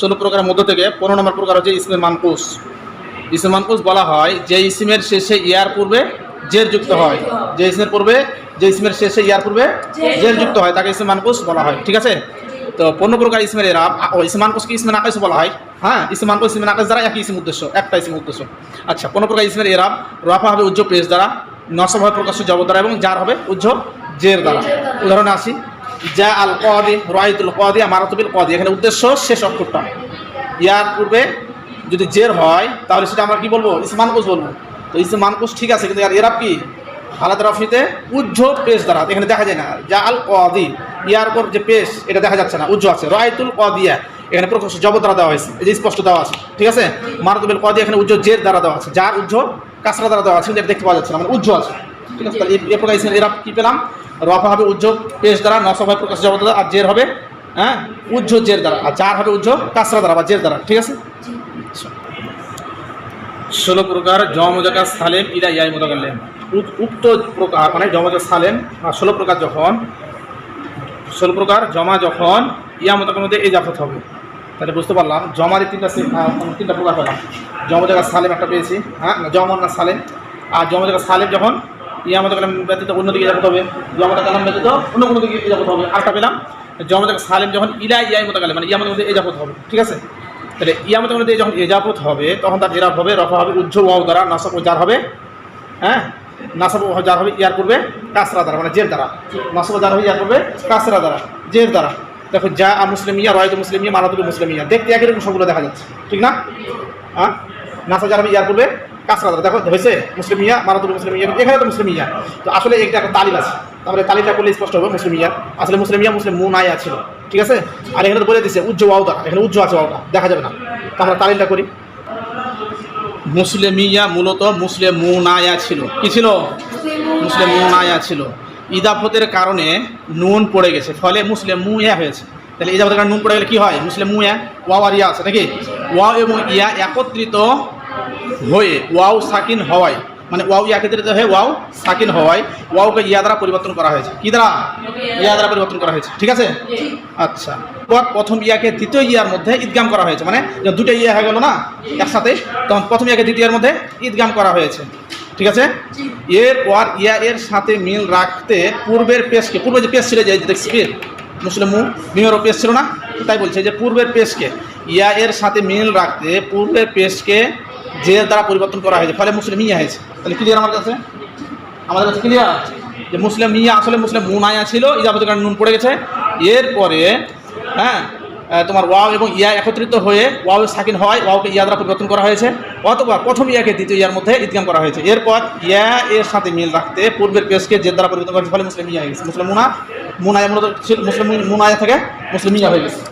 ষোলো প্রকারের মধ্য থেকে পনেরো নম্বর প্রকার হচ্ছে ইসমের মানকুস। ইসমের মানকুস বলা হয় যে ইসিমের শেষে ইয়ার পূর্বে জের যুক্ত হয়। যে ইসমের পূর্বে, যে ইসমের শেষে ইয়ার পূর্বে জের যুক্ত হয়, তাকে ইসমের মানকুস বলা হয়, ঠিক আছে? তো পনেরো প্রকার ইসমের এরাব ও ইসম মানকুসকে ইসমের আকাশ বলা হয়? হ্যাঁ ইসম মানকুস, ইসমের আকাশ দ্বারা একই ইসম উদ্দেশ্য, একটা ইসম উদ্দেশ্য। আচ্ছা পনেরো প্রকার ইসমের এরাব, রাফা হবে উজ্জ্ব পেশ দ্বারা, নসব হবে প্রকাশ্য জব দ্বারা এবং যার হবে উজ্জ্ব জের দ্বারা। উদাহরণে আসি। যা আল কদি রাইতুল কদি মারাতুবিল কদি। এখানে উদ্দেশ্য শেষ অক্ষরটা। ইয়ার পূর্বে যদি জের হয়, তাহলে সেটা আমরা কি বলব? ইসমানকুশ বলব। তো ইসমানকুশ ঠিক আছে, কিন্তু আর এরাব কি? আলাদা রফিতে উজ্জ পেশ দ্বারা, এখানে দেখা যায় না। যা আল কদি ইয়ার পর যে পেশ, এটা দেখা যাচ্ছে না উজ্জ আছে। রায়তুল কদিয়া, এখানে প্রকাশ্য জব দ্বারা দেওয়া হয়েছে। এই যে স্পষ্ট দেওয়া আছে, ঠিক আছে? মারাতুবিল কদি এখানে উজ্জ জের দ্বারা দেওয়া আছে। যার উজ্জ কাঁচরা দ্বারা দেওয়া আছে দেখতে পাওয়া যাচ্ছে না মানে উজ্জ আছে। ঠিক আছে, তাহলে এই- এই প্রকার এরাব কি পেলাম? রফা হবে উজ্জ্ব পেশ দ্বারা নসব হয় প্রকাশ জগৎ দ্বারা, আর জের হবে হ্যাঁ? উজ্জ জের দ্বারা, আর যার হবে উজ্জ কাসরা দ্বারা বা জের দ্বারা, ঠিক আছে? ষোলো প্রকার জমজাকা সালেম ইলা ইয়াই মোদাকাল্লেম উক্ত প্রকার মানে জমজা সালেম ষোলো প্রকার যখন, ষোলো প্রকার জমা যখন, ইয়া মোতাকার মধ্যে এজাফত হবে। তাহলে বুঝতে পারলাম, জমার তিনটা তিনটা প্রকার পেলাম জমজাকা সালেম একটা পেয়েছি হ্যাঁ? জমন না সালেম, আর জমজাকা সালেম যখন ইয়ামত কালাম ব্যতীত অন্যদিকে যাবত হবে জমত কালাম ব্যতীত অন্য কোনো দিকে যাবত হবে। আরেকটা পেলাম জমত সালেম যখন ইলা ইয়াই মতো কালাম মানে ইয়ামতের মধ্যে এজাপত হবে, ঠিক আছে? তাহলে ইয়ামতের মধ্যে যখন এজাপত হবে, তখন তার এরাব হবে, রফা হবে উজ্জ্ব ওয়াও দ্বারা, নাসব যার হবে হ্যাঁ? নাসব যার হবে, ইয়ার পূর্বে কাসরা দ্বারা মানে জের দ্বারা। নাসব যার হবে, ইয়ার পূর্বে কাসরা দ্বারা, জের দ্বারা। দেখো যা মুসলিম ইয়া রয়ত মুসলিম ইয়া মারাতুল মুসলিম ইয়া দেখতে একই রকম সবগুলো দেখা যাচ্ছে, ঠিক না? হ্যাঁ নাসা যার হবে, ইয়ার পূর্বে কাসরা দেখো, হয়েছে মুসলিম ইয়া মারাতুল মুসলিম ইয়া এখানে তো মুসলিম ইয়া তো আসলে একটা একটা তালিম আছে। তাহলে তালিমটা করলে স্পষ্ট হবে মুসলিম ইয়া আসলে মুসলিম ইয়া মুসলিম মু নাইয়া ছিল ঠিক আছে? আর এখানে তো বলে দিচ্ছে উজ্জ্ব ওয়াওটা এখানে উজ্জ্ব আছে ওয়াওটা, দেখা যাবে না। তো আমরা তালিমটা করি। মুসলিমিয়া মূলত মুসলিম মুনায়া ছিল কি ছিল? মুসলিম মুনায়া ছিল ইদাফতের কারণে নুন পড়ে গেছে, ফলে মুসলিম মুয়া হয়েছে। তাহলে ইদাফতের কারণে নুন পড়ে গেলে কি হয়? মুসলিম মু মুয়া ওয়াও আর ইয়া আছে, নাকি? ওয়া এবং ইয়া একত্রিত হয়ে, ওয়াও সাকিন হওয়ায় মানে ওয়াও ইয়া একত্রিত হয়ে, ওয়াও সাকিন হওয়ায়, ওয়াওকে ইয়া দ্বারা পরিবর্তন করা হয়েছে। কি দ্বারা? ইয়া দ্বারা পরিবর্তন করা হয়েছে। ঠিক আছে? আচ্ছা। পর প্রথম ইয়াকে দ্বিতীয় ইয়ার মধ্যে ঈদগাম করা হয়েছে। মানে দুটো ইয়া হয়ে গেল না, একসাথে, তখন প্রথম ইয়াকে দ্বিতীয় ইয়ার মধ্যে ঈদগাম করা হয়েছে। ঠিক আছে? এর পর ইয়া এর সাথে মিল রাখতে পূর্বের পেশকে পূর্বে যে পেশ ছিল যে দেখছি মুসলিম মিমেরও পেশ ছিল না? তাই বলছে যে পূর্বের পেশকে ইয়া এর সাথে মিল রাখতে পূর্বের পেশকে যে দ্বারা পরিবর্তন করা হয়েছে, ফলে মুসলিম ইয়া হয়েছে। তাহলে ক্লিয়ার আমার কাছে? আমাদের কাছে ক্লিয়ার যে মুসলিম মিয়া আসলে মুসলিম মুনায়া ছিল ইজাবতের কারণে নুন পড়ে গেছে। এরপরে হ্যাঁ তোমার ওয়াও এবং ইয়া একত্রিত হয়ে ওয়াও সাকিন হয়, ওয়াওকে ইয়া দ্বারা পরিবর্তন করা হয়েছে। অথবা প্রথম ইয়াকে দ্বিতীয় ইয়ার মধ্যে ঈদগাম করা হয়েছে। এরপর ইয়া এর সাথে মিল রাখতে পূর্বের পেশকে যে দ্বারা পরিবর্তন করা ফলে মুসলিম ইয়া হয়ে গেছে। মুসলিম মুনা মুনায়া মূলত মুসলিম মুনায়া থেকে মুসলিম ইয়া হয়ে গেছে।